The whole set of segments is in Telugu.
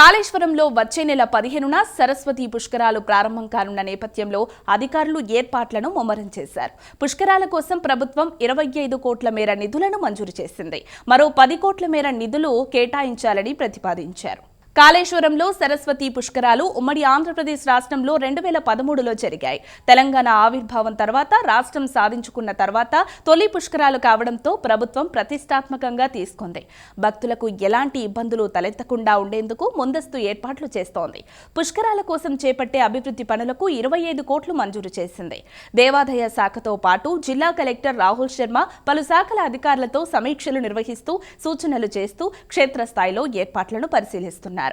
కాళేశ్వరంలో వచ్చే నెల పదిహేనున సరస్వతి పుష్కరాలు ప్రారంభం కానున్న నేపథ్యంలో అధికారులు ఏర్పాట్లను ముమ్మరం చేశారు. పుష్కరాల కోసం ప్రభుత్వం ఇరవై ఐదు కోట్ల మేర నిధులను మంజూరు చేసింది. మరో పది కోట్ల మేర నిధులు కేటాయించాలని ప్రతిపాదించారు. కాళేశ్వరంలో సరస్వతి పుష్కరాలు ఉమ్మడి ఆంధ్రప్రదేశ్ రాష్ట్రంలో రెండు వేల పదమూడులో జరిగాయి. తెలంగాణ ఆవిర్భావం తర్వాత రాష్ట్రం సాధించుకున్న తర్వాత తొలి పుష్కరాలు కావడంతో ప్రభుత్వం ప్రతిష్టాత్మకంగా తీసుకుంది. భక్తులకు ఎలాంటి ఇబ్బందులు తలెత్తకుండా ఉండేందుకు ముందస్తు ఏర్పాట్లు చేస్తోంది. పుష్కరాల కోసం చేపట్టే అభివృద్ధి పనులకు ఇరవై ఐదు కోట్లు మంజూరు చేసింది. దేవాదాయ శాఖతో పాటు జిల్లా కలెక్టర్ రాహుల్ శర్మ పలు శాఖల అధికారులతో సమీక్షలు నిర్వహిస్తూ సూచనలు చేస్తూ క్షేత్రస్థాయిలో ఏర్పాట్లను పరిశీలిస్తున్నారు.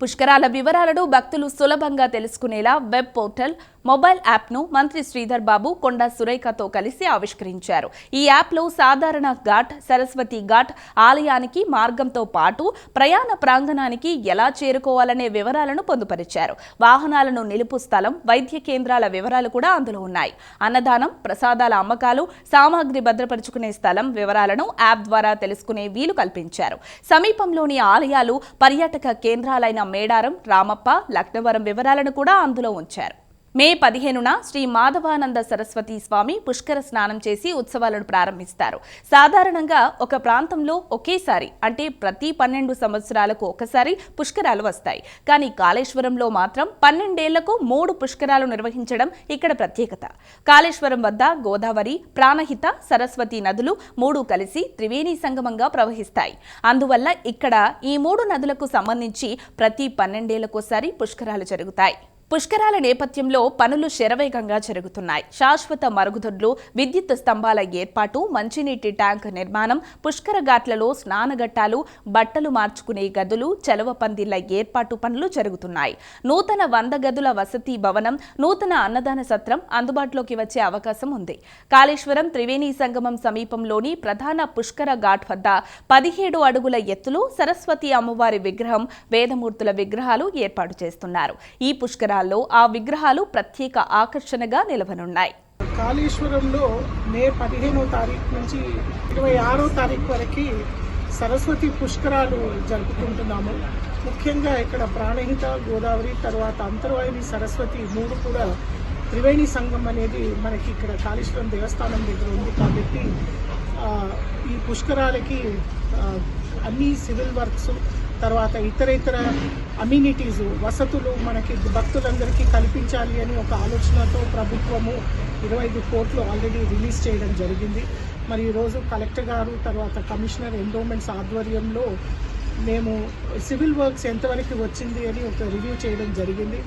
పుష్కరాల వివరాలను భక్తులు సులభంగా తెలుసుకునేలా వెబ్ పోర్టల్ మొబైల్ యాప్ను మంత్రి శ్రీధర్ బాబు కొండా సురేఖతో కలిసి ఆవిష్కరించారు. ఈ యాప్లో సాధారణ ఘాట్ సరస్వతి ఘాట్ ఆలయానికి మార్గంతో పాటు ప్రయాణ ప్రాంగణానికి ఎలా చేరుకోవాలనే వివరాలను పొందుపరిచారు. వాహనాలను నిలుపు స్థలం వైద్య కేంద్రాల వివరాలు కూడా అందులో ఉన్నాయి. అన్నదానం ప్రసాదాల అమ్మకాలు సామాగ్రి భద్రపరుచుకునే స్థలం వివరాలను యాప్ ద్వారా తెలుసుకునే వీలు కల్పించారు. సమీపంలోని ఆలయాలు పర్యాటక కేంద్రాలైన మేడారం రామప్ప లక్నవరం వివరాలను కూడా అందులో ఉంచారు. మే పదిహేనున శ్రీ మాధవానంద సరస్వతి స్వామి పుష్కర స్నానం చేసి ఉత్సవాలను ప్రారంభిస్తారు. సాధారణంగా ఒక ప్రాంతంలో ఒకేసారి అంటే ప్రతి పన్నెండు సంవత్సరాలకు ఒకసారి పుష్కరాలు వస్తాయి. కానీ కాళేశ్వరంలో మాత్రం పన్నెండేళ్ళకు మూడు పుష్కరాలు నిర్వహించడం ఇక్కడ ప్రత్యేకత. కాళేశ్వరం వద్ద గోదావరి ప్రాణహిత సరస్వతి నదులు మూడు కలిసి త్రివేణి సంగమంగా ప్రవహిస్తాయి. అందువల్ల ఇక్కడ ఈ మూడు నదులకు సంబంధించి ప్రతి పన్నెండేళ్ళకోసారి పుష్కరాలు జరుగుతాయి. పుష్కరాల నేపథ్యంలో పనులు శరవేగంగా జరుగుతున్నాయి. శాశ్వత మరుగుదొడ్లు విద్యుత్ స్తంభాల ఏర్పాటు మంచినీటి ట్యాంక్ నిర్మాణం పుష్కర ఘాట్లలో స్నానఘట్టాలు బట్టలు మార్చుకునే గదులు చలవ పందిళ్ళ ఏర్పాటు పనులు జరుగుతున్నాయి. నూతన వంద గదుల వసతి భవనం నూతన అన్నదాన సత్రం అందుబాటులోకి వచ్చే అవకాశం ఉంది. కాళేశ్వరం త్రివేణి సంగమం సమీపంలోని ప్రధాన పుష్కర ఘాట్ వద్ద పదిహేడు అడుగుల ఎత్తులో సరస్వతి అమ్మవారి విగ్రహం వేదమూర్తుల విగ్రహాలు ఏర్పాటు చేస్తున్నారు. ఈ పుష్కరాల్లో ఆ విగ్రహాలు ప్రత్యేక ఆకర్షణగా నిలవనున్నాయి. కాళేశ్వరంలో మే పదిహేనో తారీఖు నుంచి ఇరవై ఆరో తారీఖు వరకు సరస్వతి పుష్కరాలు జరుపుకుంటున్నాము. ముఖ్యంగా ఇక్కడ ప్రాణహిత గోదావరి తర్వాత అంతర్వాహిని సరస్వతి మూడు కూడా త్రివేణి సంఘం అనేది మనకి ఇక్కడ కాళేశ్వరం దేవస్థానం దగ్గర ఉంది కాబట్టి ఈ పుష్కరాలకి అన్ని సివిల్ వర్క్స్ తర్వాత ఇతర ఇతర అమ్యూనిటీస్ వసతులు మనకి భక్తులందరికీ కల్పించాలి అని ఒక ఆలోచనతో ప్రభుత్వము ఇరవై ఐదు కోట్లు ఆల్రెడీ రిలీజ్ చేయడం జరిగింది. మరి ఈరోజు కలెక్టర్ గారు తర్వాత కమిషనర్ ఎండోమెంట్స్ ఆధ్వర్యంలో మేము సివిల్ వర్క్స్ ఎంతవరకు వచ్చింది అని ఒక రివ్యూ చేయడం జరిగింది.